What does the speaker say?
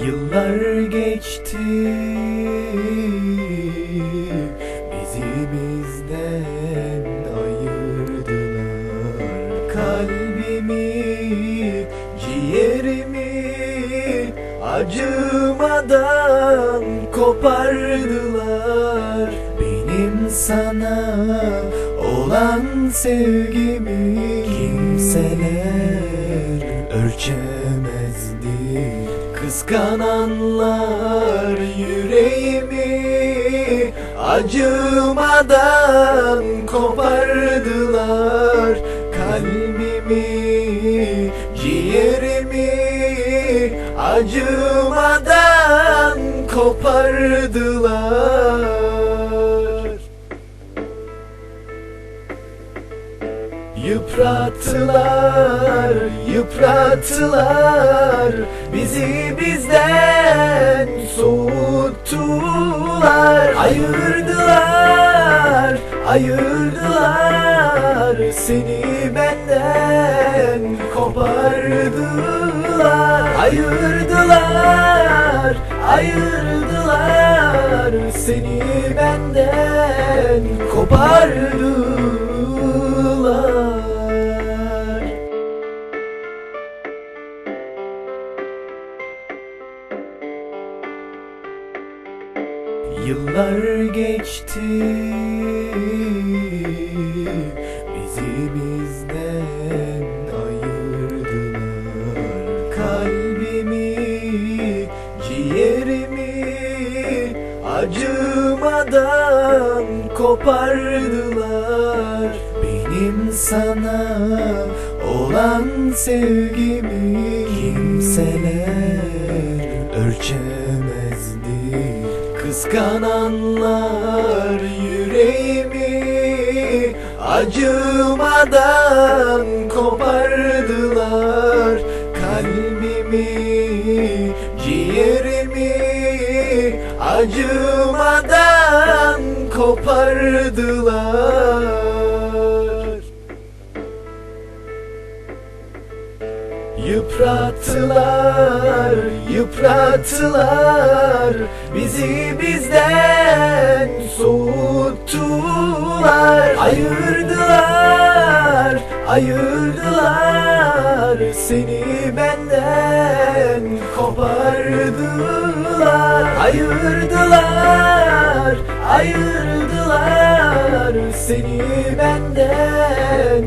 Yıllar geçti. Bizi bizden ayırdılar. Kalbimi, ciğerimi Acımadan kopardılar. Benim sana olan sevgimi Kimseler ölçemezdi Kıskananlar yüreğimi acımadan kopardılar. Kalbimi, ciğerimi acımadan kopardılar Yıprattılar, yıprattılar. Bizi bizden soğuttular. Ayırdılar, ayırdılar. Seni benden kopardılar. Ayırdılar, ayırdılar. Seni benden kopardılar Yıllar geçti. Bizi bizden ayırdılar. Kalbimi, ciğerimi Acımadan kopardılar. Benim sana olan sevgimi Kimseler ölçemezdi Kıskananlar yüreğimi acımadan kopardılar. Kalbimi, ciğerimi acımadan kopardılar Yıprattılar, yıprattılar. Bizi bizden soğuttular. Ayırdılar, ayırdılar. Seni benden kopardılar. Ayırdılar, ayırdılar. Seni benden